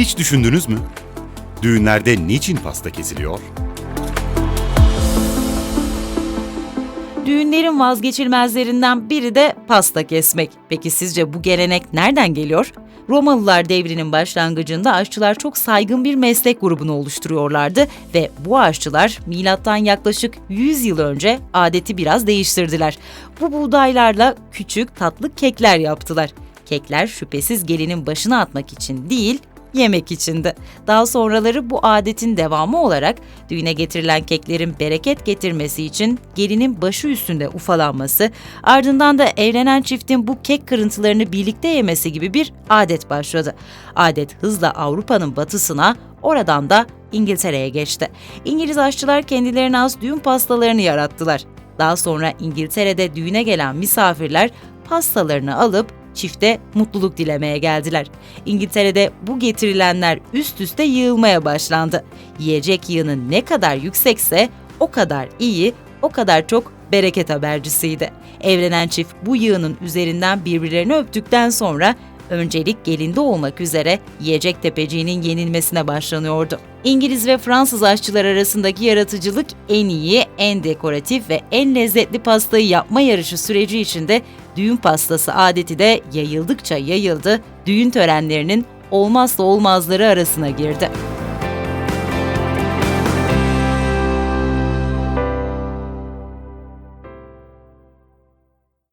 Hiç düşündünüz mü? Düğünlerde niçin pasta kesiliyor? Düğünlerin vazgeçilmezlerinden biri de pasta kesmek. Peki sizce bu gelenek nereden geliyor? Romalılar devrinin başlangıcında aşçılar çok saygın bir meslek grubunu oluşturuyorlardı ve bu aşçılar milattan yaklaşık 100 yıl önce adeti biraz değiştirdiler. Bu buğdaylarla küçük tatlı kekler yaptılar. Kekler şüphesiz gelinin başına atmak için değil, yemek içindi. Daha sonraları bu adetin devamı olarak düğüne getirilen keklerin bereket getirmesi için gelinin başı üstünde ufalanması, ardından da evlenen çiftin bu kek kırıntılarını birlikte yemesi gibi bir adet başladı. Adet hızla Avrupa'nın batısına, oradan da İngiltere'ye geçti. İngiliz aşçılar kendilerine az düğün pastalarını yarattılar. Daha sonra İngiltere'de düğüne gelen misafirler pastalarını alıp çifte mutluluk dilemeye geldiler. İngiltere'de bu getirilenler üst üste yığılmaya başlandı. Yiyecek yığını ne kadar yüksekse o kadar iyi, o kadar çok bereket habercisiydi. Evlenen çift bu yığının üzerinden birbirlerini öptükten sonra öncelik gelinde olmak üzere yiyecek tepeciğinin yenilmesine başlanıyordu. İngiliz ve Fransız aşçılar arasındaki yaratıcılık en iyi, en dekoratif ve en lezzetli pastayı yapma yarışı süreci içinde düğün pastası adeti de yayıldıkça yayıldı, düğün törenlerinin olmazsa olmazları arasına girdi.